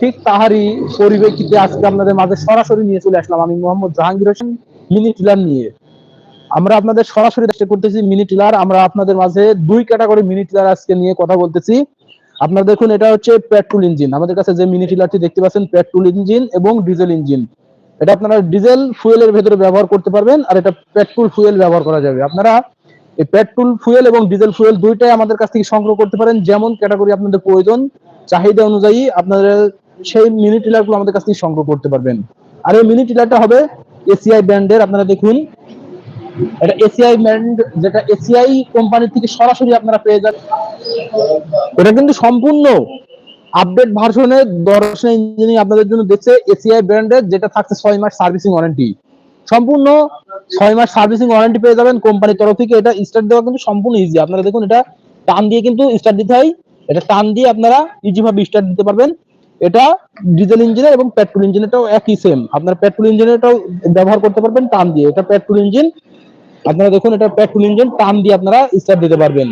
ঠিক তাহারই পরিপ্রেক্ষিতে আজকে আপনাদের মাঝে সরাসরি নিয়ে চলে আসলাম আমি মোহাম্মদ জাহাঙ্গীর হোসেন, মিনি টিলার নিয়ে। আমরা আপনাদের সরাসরি চেষ্টা করতেছি মিনি টিলার, আমরা আপনাদের মাঝে দুই ক্যাটাগরি মিনি টিলার আজকে নিয়ে কথা বলতেছি। আপনারা দেখুন, এটা হচ্ছে পেট্রোল ইঞ্জিন। আমাদের কাছে যে মিনি টিলারটি দেখতে পাচ্ছেন, পেট্রোল ইঞ্জিন এবং ডিজেল ইঞ্জিন। এটা আপনারা ডিজেল ফুয়েলের ভেতরে ব্যবহার করতে পারবেন আর এটা পেট্রোল ফুয়েল ব্যবহার করা যাবে। আপনারা এই পেট্রোল ফুয়েল এবং ডিজেল ফুয়েল দুইটাই আমাদের কাছ থেকে সংগ্রহ করতে পারেন, যেমন ক্যাটাগরি আপনাদের প্রয়োজন, চাহিদা অনুযায়ী আপনারা সেই মিনি টিলারগুলো আমাদের কাছ থেকে সংগ্রহ করতে পারবেন। আর এই মিনি টিলারটা হবে এসিআই ব্র্যান্ডের আপনারা দেখুন। এটা এসিআই ব্র্যান্ড যেটা এসিআই কোম্পানি থেকে সরাসরি আপনারা পেয়ে যাবেন। এটা কিন্তু সম্পূর্ণ আপডেট ভার্সনের দর্শন ইঞ্জিনিয়ারিং আপনাদের জন্য দেখছে এসিআই ব্র্যান্ডের যেটা থাকছে ছয় মাস সার্ভিসিং ওয়ারেন্টি সম্পূর্ণ ছয় মাস সার্ভিসিং ওয়ারেন্টি পেয়ে যাবেন কোম্পানির তরফ থেকে। এটা স্টার্ট দেওয়া কিন্তু সম্পূর্ণ ইজি আপনারা দেখুন, এটা টান দিয়ে কিন্তু স্টার্ট দিতে হয়। এটা টান দিয়ে আপনারা ইজি ভাবে স্টার্ট দিতে পারবেন। এটা ডিজেল ইঞ্জিনের এবং পেট্রোল ইঞ্জিনেরটাও একই সেম আপনার পেট্রোল ইঞ্জিনেরটাও ব্যবহার করতে পারবেন টান দিয়ে। এটা পেট্রোল ইঞ্জিন আপনারা দেখুন এটা পেট্রোল ইঞ্জিন টান দিয়ে আপনারা স্টার্ট দিতে পারবেন।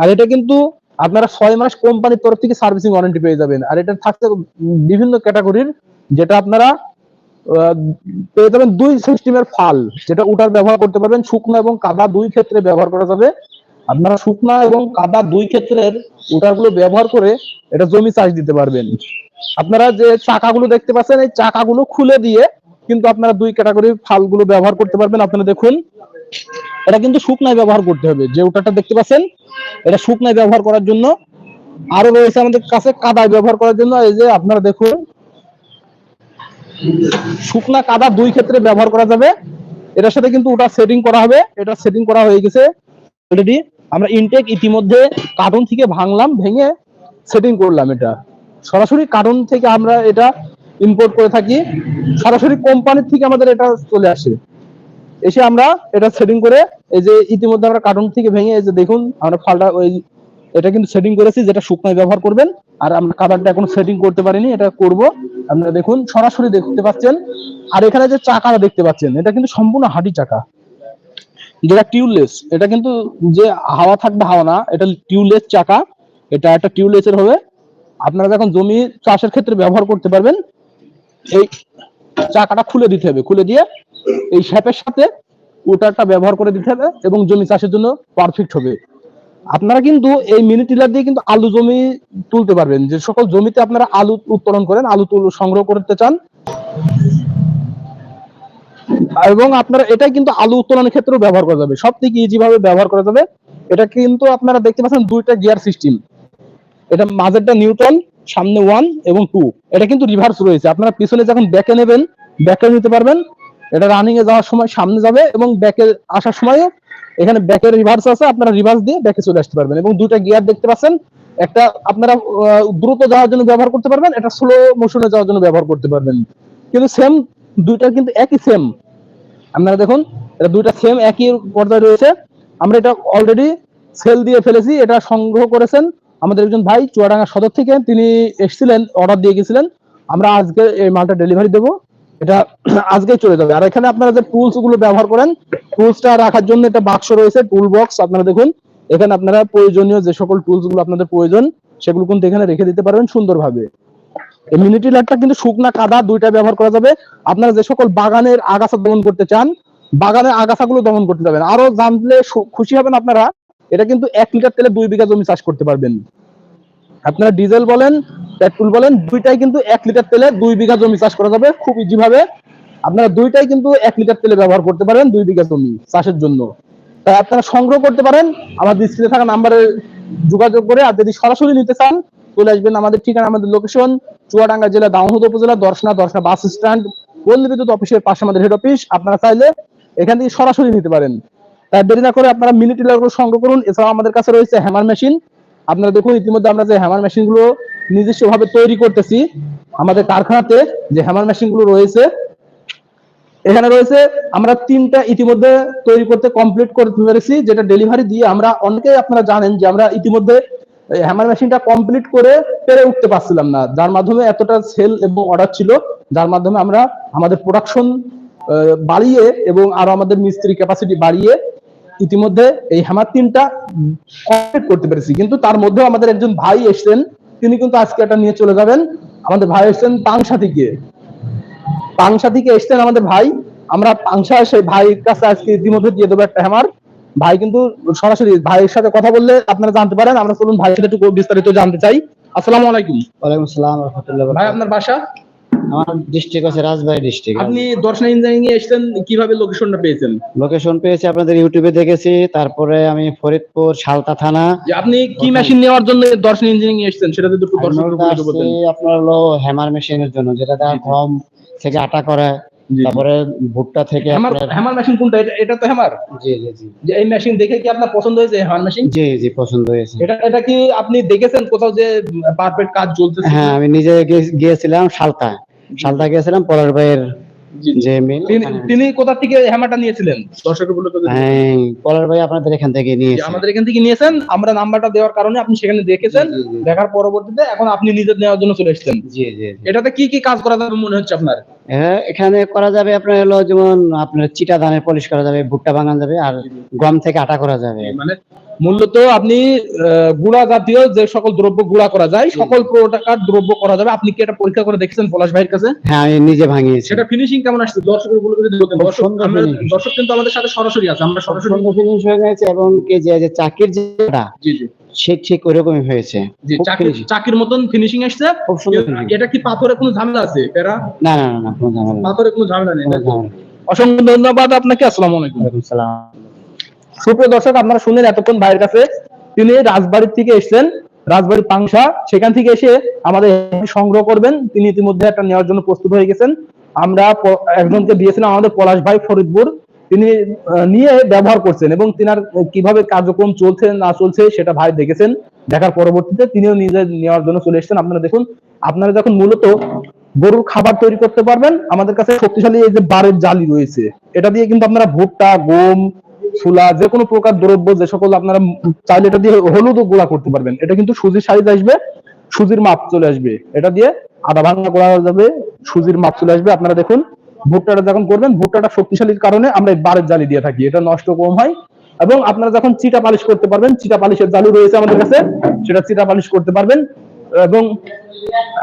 আর এটা কিন্তু আপনারা ছয় মাস কোম্পানির তরফ থেকে সার্ভিসিং ওয়ারেন্টি পেয়ে যাবেন। আর এটা থাকছে বিভিন্ন ক্যাটাগরির যেটা আপনারা পেয়ে যাবেন দুই সিস্টেমের ফাল, যেটা ওটার ব্যবহার করতে পারবেন, শুকনো এবং কাদা দুই ক্ষেত্রে ব্যবহার করা যাবে। আপনারা শুকনা এবং কাদা দুই ক্ষেত্রের ওটারগুলো ব্যবহার করে এটা জমি চাষ দিতে পারবেন। আপনারা যে চাকাগুলো দেখতে পাচ্ছেন, এই চাকাগুলো খুলে দিয়ে কিন্তু আপনারা দুই ক্যাটাগরির ফালগুলো ব্যবহার করতে পারবেন। আপনারা দেখুন, এটা কিন্তু শুকনায় ব্যবহার করতে হবে। যে ওটাটা দেখতে পাচ্ছেন, এটা শুকনায় ব্যবহার করার জন্য। আরও রয়েছে আমাদের কাছে কাদায় ব্যবহার করার জন্য। এই যে আপনারা দেখুন, শুকনা কাদা দুই ক্ষেত্রে ব্যবহার করা যাবে। এটার সাথে কিন্তু ওটা সেটিং করা হবে। এটা সেটিং করা হয়ে গেছে অলরেডি আমরা ইনটেক ইতিমধ্যে কার্টুন থেকে ভাঙলাম, ভেঙে সেটিং করলাম এটা। সরাসরি কার্টুন থেকে আমরা এটা ইম্পোর্ট করে থাকি। সরাসরি কোম্পানির থেকে আমাদের এটা চলে আসে। এসে আমরা এটা সেটিং করে এই যে ইতিমধ্যে আমরা কার্টুন থেকে ভেঙে এই যে দেখুন, আমরা ফালটা ওই এটা কিন্তু সেটিং করেছি যেটা শুকনায় ব্যবহার করবেন। আর আমরা কাদারটা এখন সেটিং করতে পারিনি, এটা করব। আপনারা দেখুন, সরাসরি দেখতে পাচ্ছেন। আর এখানে যে চাকাটা দেখতে পাচ্ছেন, এটা কিন্তু সম্পূর্ণ হাডি চাকা। যেটা টিউবলেস এটা কিন্তু যে হাওয়া থাকবে হাওয়া না, এটা টিউবলেস চাকা। এটা একটা টিউবলেসের হবে। আপনারা যখন জমি চাষের ক্ষেত্রে ব্যবহার করতে পারবেন, এই চাকাটা খুলে দিতে হবে। খুলে দিয়ে এই শ্যাপের সাথে ওটারটা ব্যবহার করে দিতে হবে এবং জমি চাষের জন্য পারফেক্ট হবে। আপনারা কিন্তু এই মিনি টিলার দিয়ে কিন্তু আলু জমি তুলতে পারবেন। যে সকল জমিতে আপনারা আলু উত্তোলন করেন, আলু সংগ্রহ করতে চান। এবং আপনারা এটাই কিন্তু আলু উত্তোলনের ক্ষেত্রেও ব্যবহার করা যাবে। সব থেকে ইজি ভাবে ব্যবহার করা যাবে। এটা কিন্তু আপনারা দেখতে পাচ্ছেন দুইটা গিয়ার সিস্টেম এটা মাঝেরটা নিউট্রাল সামনে ওয়ান এবং টু এটা কিন্তু রিভার্স রয়েছে। আপনারা পিছনে যখন ব্যাকে নেবেন ব্যাকে নিতে পারবেন। এটা রানিং এ যাওয়ার সময় সামনে যাবে এবং ব্যাকে আসার সময় এখানে ব্যাকের রিভার্স আছে, আপনারা রিভার্স দিয়ে ব্যাকে চলে আসতে পারবেন। এবং দুইটা গিয়ার দেখতে পাচ্ছেন। একটা আপনারা দ্রুত যাওয়ার জন্য ব্যবহার করতে পারবেন এটা স্লো মোশনে যাওয়ার জন্য ব্যবহার করতে পারবেন। কিন্তু সেম দুইটা কিন্তু একই সেম আপনারা দেখুন, এটা দুইটা সেম একই পর্যায়ে রয়েছে। আমরা এটা অলরেডি সেল দিয়ে ফেলেছি, এটা সংগ্রহ করেছেন। আমাদের একজন ভাই চুয়াডাঙ্গা সদর থেকে তিনি এসেছিলেন অর্ডার দিয়ে গেছিলেন। আমরা আজকে এই মালটা ডেলিভারি দেবো। এটা আজকেই চলে যাবে। আর এখানে আপনারা যে টুলসগুলো ব্যবহার করেন টুলসটা রাখার জন্য একটা বাক্স রয়েছে টুল বক্স আপনারা দেখুন। এখানে আপনারা প্রয়োজনীয় যে সকল টুলসগুলো আপনাদের প্রয়োজন, সেগুলো কিন্তু এখানে রেখে দিতে পারবেন সুন্দরভাবে। এই মিনিটি লাইটটা কিন্তু শুকনা কাদা, দুইটা ব্যবহার করা যাবে। আপনারা যে সকল বাগানের আগাছা দমন করতে চান, বাগানের আগাছাগুলো দমন করতে যাবেন। আরও জানলে খুশি হবেন আপনারা। এটা কিন্তু এক লিটার তেলে দুই বিঘা জমি চাষ করতে পারবেন। আপনারা ডিজেল বলেন, পেট্রোল বলেন, দুইটাই কিন্তু এক লিটার তেলে দুই বিঘা জমি চাষ করা যাবে খুব ইজি ভাবে। আপনারা দুইটাই কিন্তু এক লিটার তেলে ব্যবহার করতে পারেন দুই বিঘা জমি চাষের জন্য। তাই আপনারা সংগ্রহ করতে পারেন আমাদের স্ক্রিনে থাকা নাম্বারে যোগাযোগ করে, আর যদি সরাসরি নিতে চান, চলে আসবেন আমাদের ঠিকানা, আমাদের লোকেশন চুয়াডাঙ্গা জেলা দামোহদ উপজেলা, দর্শনা দর্শনা বাস স্ট্যান্ড পল্লী বিদ্যুৎ অফিসের পাশে আমাদের হেড অফিস আপনারা চাইলে এখান থেকে সরাসরি নিতে পারেন। তাই দেরি না করে আপনারা মিনি টিলারগুলো সংগ্রহ করুন। এছাড়াও আমাদের কাছে রয়েছে হ্যামার মেশিন। আপনারা দেখুন, ইতিমধ্যে আমরা যে হ্যামার মেশিনগুলো নিজস্ব ভাবে তৈরি করতেছি, আমাদের কারখানাতে যে হ্যামার মেশিনগুলো রয়েছে, এখানে রয়েছে আমরা তিনটা ইতিমধ্যে তৈরি করতে কমপ্লিট করতে পেরেছি যেটা ডেলিভারি দিয়ে আমরা অনেকেই আপনারা জানেন যে আমরা ইতিমধ্যে হ্যামার মেশিনটা কমপ্লিট করে পেরে উঠতে পারছিলাম না। যার মাধ্যমে এতটা সেল এবং অর্ডার ছিল, যার মাধ্যমে আমরা আমাদের প্রোডাকশন বাড়িয়ে এবং আরও আমাদের মিস্ত্রি ক্যাপাসিটি বাড়িয়ে ইতিমধ্যে এই হ্যামার তিনটা কমপ্লিট করতে পেরেছি। কিন্তু তার মধ্যেও আমাদের একজন ভাই এসেছেন তিনি কিন্তু আজকে এটা নিয়ে চলে যাবেন। আমাদের ভাই এসছেন পাংশা থেকে পাংশা থেকে এসছেন আমাদের ভাই। আমরা পাংশা এসে ভাইয়ের কাছে আজকে ইতিমধ্যে দিয়ে দেবো একটা হ্যামার ভাই কিন্তু সরাসরি ভাইয়ের সাথে কথা বললে আপনারা জানতে পারেন। আমরা চলুন ভাইয়ের সাথে একটু বিস্তারিত জানতে চাই। আসসালামু আলাইকুম। ওয়ালাইকুম আসসালাম রহমতুল্লাহ ভাই আপনার বাসা? আমার ডিস্ট্রিক্ট আছে রাজবাড়ী ডিস্ট্রিক্ট আপনি দর্শন ইঞ্জিনিয়ারিং এ এসেছেন কীভাবে লোকেশনটা পেয়েছেন? লোকেশন পেয়েছি আপনাদের ইউটিউবে দেখেছি তারপরে আমি ফরিদপুর সালতা থানা। আপনি কি মেশিন নেওয়ার জন্য দর্শন ইঞ্জিনিয়ারিং এ এসেছেন সেটা যদি একটু দর্শকদের বলতেন আপনার হলো হ্যামার মেশিনের জন্য যেটা গম থেকে আটা করে। তারপরে ভুট্টা থেকে হ্যামার হ্যামার মেশিন কোনটা? এটা এটা তো হ্যামার। জি জি জি। যে এই মেশিন দেখে কি আপনার পছন্দ হয়েছে হ্যামার মেশিন জি জি পছন্দ হয়েছে। এটা এটা কি আপনি দেখেছেন কোথাও যে পারফেক্ট কাজ চলতেছে? হ্যাঁ আমি নিজে গিয়েছিলাম শালতা সালতা গিয়েছিলাম পলাশ ভাইয়ের। যে মিল তিনি- তিনি কোথা থেকে হ্যামারটা নিয়েছিলেন? দর্শকের বলে হ্যাঁ পলার ভাই আপনাদের এখান থেকে যে আমাদের এখান থেকে নিয়েছেন। আমরা নাম্বারটা দেওয়ার কারণে আপনি সেখানে দেখেছেন। জি, জি। দেখার পরবর্তীতে এখন আপনি নিজের নেওয়ার জন্য চলে এসেছেন। জি জি জি। এটাতে কি কি কাজ করা যাবে মনে হচ্ছে আপনার? হ্যাঁ, এখানে করা যাবে আপনার হলো যেমন আপনার চিটা ধানের পলিশ করা যাবে ভুট্টা বানানো যাবে আর গম থেকে আটা করা যাবে। মানে মূলত আপনি গুড়া জাতীয় যে সকল দ্রব্য গুড়া করা যায় সকল প্রকার দ্রব্য করা যাবে। আপনি কি এটা পরীক্ষা করে দেখেছেন পলাশ ভাইয়ের কাছে? হ্যাঁ আমি নিজে ভাঙিয়েছি। সেটা ফিনিশিং কেমন আসছে? দর্শকের বলে যদি বলতেন খুব দর্শক আমরা- দর্শক কিন্তু আমাদের সাথে সরাসরি আছে আমরা সরাসরি finish হয়ে গেছে এবং কি যে যে চাকির যেটা জি জি। সে ঠিক ওরকমই হয়েছে। জি চাকির চাকির মতন ফিনিশিং আসছে। খুব সুন্দর এটা কি পাথরে কোনো ঝামেলা আছে এরা না না না কোনো ঝামেলা পাথরে কোনো ঝামেলা নেই। অসংখ্য ধন্যবাদ আপনাকে আসসালামু আলাইকুম। ওয়ালাইকুম সালাম। সুপ্রিয় দর্শক, আপনারা শুনলেন এতক্ষণ ভাইয়ের কাছে। তিনি রাজবাড়ির থেকে এসেছেন, রাজবাড়ির পাংশা। সেখান থেকে এসে আমাদের সংগ্রহ করবেন। তিনি ইতিমধ্যে একটা নেওয়ার জন্য প্রস্তুত হয়ে গেছেন। আমরা একজনকে দিয়েছিলাম আমাদের পলাশ ভাই ফরিদপুর। তিনি নিয়ে ব্যবহার করছেন এবং তিনার কীভাবে কার্যক্রম চলছে, না চলছে, সেটা ভাই দেখেছেন। দেখার পরবর্তীতে তিনিও নিজে নেওয়ার জন্য চলে এসেছেন। আপনারা দেখুন, আপনারা যখন মূলত গরুর খাবার তৈরি করতে পারবেন, আমাদের কাছে শক্তিশালী এই যে বারের জালি রয়েছে, এটা দিয়ে কিন্তু আপনারা ভুট্টা, গম ছোলা যে কোনো প্রকার দ্রব্য, যে সকল আপনারা চাইলে এটা দিয়ে হলুদও গুঁড়া করতে পারবেন। এটা কিন্তু সুজির সাইজ আসবে, সুজির মাপ চলে আসবে। এটা দিয়ে আধা ভাঙা করা যাবে, সুজির মাপ চলে আসবে। আপনারা দেখুন, ভুট্টাটা যখন করবেন, ভুট্টাটা শক্তিশালীর কারণে আমরা এই বারের জালি দিয়ে থাকি। এটা নষ্ট কম হয় এবং আপনারা যখন চিটা পালিশ করতে পারবেন, চিটা পালিশের জালি রয়েছে আমাদের কাছে, সেটা চিটা পালিশ করতে পারবেন এবং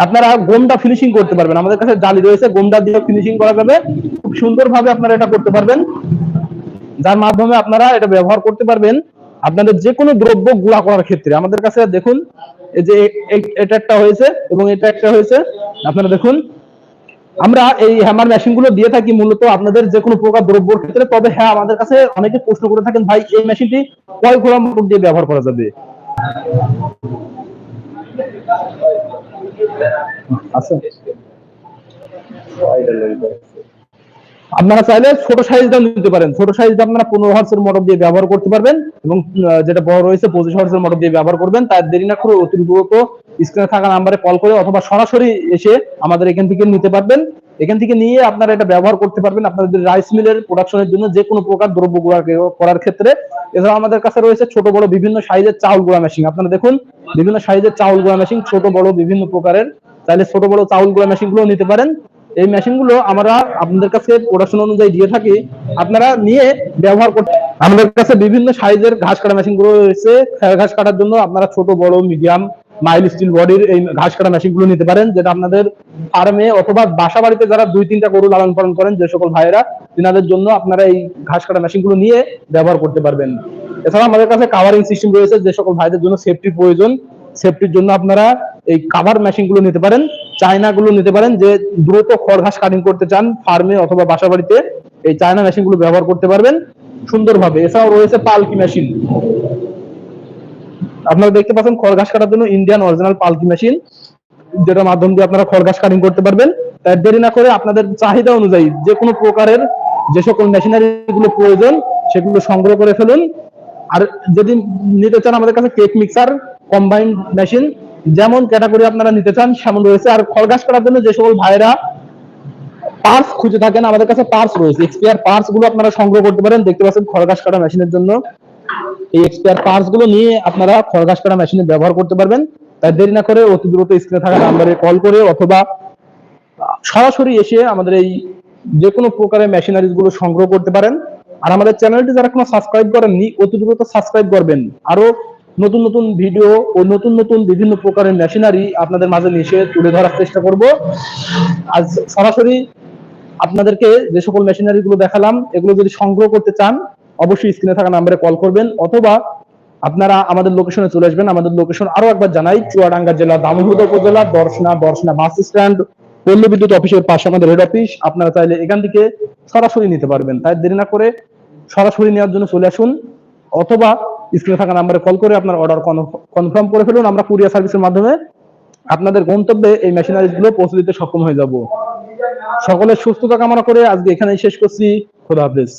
আপনারা গোমটা ফিনিশিং করতে পারবেন। আমাদের কাছে জালি রয়েছে, গোমটা দিয়ে ফিনিশিং করা যাবে। খুব সুন্দরভাবে আপনারা এটা করতে পারবেন। যার মাধ্যমে আপনারা এটা ব্যবহার করতে পারবেন আপনাদের যে কোনো দ্রব্য গুঁড়া করার ক্ষেত্রে। আমাদের কাছে দেখুন যে এটা একটা হয়েছে এবং এটা একটা হয়েছে। আপনারা দেখুন, আমরা এই হ্যামার মেশিনগুলো দিয়ে থাকি মূলত আপনাদের যে কোনো প্রকার দ্রব্যর ক্ষেত্রে। তবে হ্যাঁ আমাদের কাছে অনেকে প্রশ্ন করে থাকেন, ভাই, এই মেশিনটি কয় ঘোড়া মোটর দিয়ে ব্যবহার করা যাবে? আছে আপনারা চাইলে ছোট সাইজটা নিতে পারেন। ছোট সাইজটা আপনারা পনেরো হার্সের মোটর দিয়ে ব্যবহার করতে পারবেন এবং যেটা বড় রয়েছে, পঁচিশ হার্সের মোটর দিয়ে ব্যবহার করবেন। তার দেরি না করে অতি দ্রুত স্ক্রিনে থাকা নাম্বারে কল করে অথবা সরাসরি এসে আমাদের এখান থেকে নিতে পারবেন। এখান থেকে নিয়ে আপনারা এটা ব্যবহার করতে পারবেন আপনাদের রাইস মিলের প্রোডাকশনের জন্য যে কোনো প্রকার দ্রব্য গুঁড়া করার ক্ষেত্রে। এছাড়া আমাদের কাছে রয়েছে ছোট, বড় বিভিন্ন সাইজের চাউল গুঁড়া মেশিন আপনারা দেখুন, বিভিন্ন সাইজের চাউল গুঁড়া মেশিন ছোট, বড় বিভিন্ন প্রকারের। চাইলে ছোট, বড় চাউল গুঁড়া মেশিনগুলো নিতে পারেন। এই মেশিনগুলো আমরা আপনাদের কাছে প্রোডাকশন অনুযায়ী দিয়ে থাকি। আপনারা নিয়ে ব্যবহার করতে আমাদের কাছে বিভিন্ন সাইজের ঘাস কাটা মেশিনগুলো রয়েছে। ঘাস কাটার জন্য আপনারা ছোট, বড় মিডিয়াম মাইল স্টিল বডির এই ঘাস কাটা মেশিনগুলো নিতে পারেন, যেটা আপনাদের ফার্মে অথবা বাসা বাড়িতে যারা দুই, তিনটা গরু লালন পালন করেন, যে সকল ভাইয়েরা, তিনাদের জন্য আপনারা এই ঘাস কাটা মেশিনগুলো নিয়ে ব্যবহার করতে পারবেন। এছাড়া আমাদের কাছে কাভারিং সিস্টেম রয়েছে, যে সকল ভাইদের জন্য সেফটির প্রয়োজন। সেফটির জন্য আপনারা এই কাভার মেশিনগুলো নিতে পারেন চায়না গুলো নিতে পারেন, যে দ্রুত খড় ঘাস কাটিং করতে চান ফার্মে অথবা বাসা বাড়িতে, এই চায়না মেশিনগুলো ব্যবহার করতে পারবেন সুন্দরভাবে। এছাড়াও রয়েছে পালকি মেশিন আপনারা দেখতে পাচ্ছেন খড় ঘাস কাটার জন্য ইন্ডিয়ান অরিজিনাল পালকি মেশিন যেটার মাধ্যম দিয়ে আপনারা খড় ঘাস কাটিং করতে পারবেন। দেরি না করে আপনাদের চাহিদা অনুযায়ী যে কোনো প্রকারের যে সকল মেশিনারি গুলো প্রয়োজন, সেগুলো সংগ্রহ করে ফেলুন। আর যদি নিতে চান আমাদের কাছে কেক মিক্সার কম্বাইন্ড মেশিন যেমন ক্যাটাগরি আপনারা নিতে চান, সেমন রয়েছে। আর খড় ঘাস কাটার জন্য যে সকল ভাইরা পার্টস খুঁজে থাকেন, আমাদের কাছে পার্টস রয়েছে। এক্সপিয়ার পার্টসগুলো আপনারা সংগ্রহ করতে পারেন। দেখতে পাচ্ছেন খড় ঘাস কাটা মেশিনের জন্য। এই এক্সপায়ার পার্টসগুলো নিয়ে আপনারা খড়গাছ কাটা মেশিনে ব্যবহার করতে পারবেন। তাই দেরি না করে অতি দ্রুত স্ক্রিনে থাকা নাম্বারে কল করে অথবা সরাসরি এসে আমাদের এই যে কোনো প্রকারের মেশিনারিজগুলো সংগ্রহ করতে পারেন। আর আমাদের চ্যানেলটি যারা কোনো সাবস্ক্রাইব করেননি, অতি দ্রুত সাবস্ক্রাইব করবেন। আরও নতুন নতুন ভিডিও ও নতুন নতুন বিভিন্ন প্রকারের মেশিনারি আপনাদের মাঝে নিয়ে তুলে ধরার চেষ্টা করব। আজ সরাসরি আপনাদেরকে যে সকল মেশিনারি গুলো দেখালাম, এগুলো যদি সংগ্রহ করতে চান, অবশ্যই স্ক্রিনে থাকা নাম্বারে কল করবেন, অথবা আপনারা আমাদের লোকেশনে চলে আসবেন। আমাদের লোকেশন আরও একবার জানাই, চুয়াডাঙ্গা জেলা দামোহদ উপজেলা, দর্শনা দর্শনা বাস স্ট্যান্ড পল্লী বিদ্যুৎ অফিসের পাশে আমাদের হেড অফিস আপনারা চাইলে এখান থেকে সরাসরি নিতে পারবেন। তাই দেরি না করে সরাসরি নেওয়ার জন্য চলে আসুন, অথবা স্ক্রিনে থাকা নাম্বারে কল করে আপনার অর্ডার কনফার্ম করে ফেলুন। আমরা কুরিয়ার সার্ভিসের মাধ্যমে আপনাদের গন্তব্যে এই মেশিনারিজগুলো পৌঁছে দিতে সক্ষম হয়ে যাব। সকলের সুস্থতা কামনা করে আজকে এখানেই শেষ করছি। খোদা হাফেজ।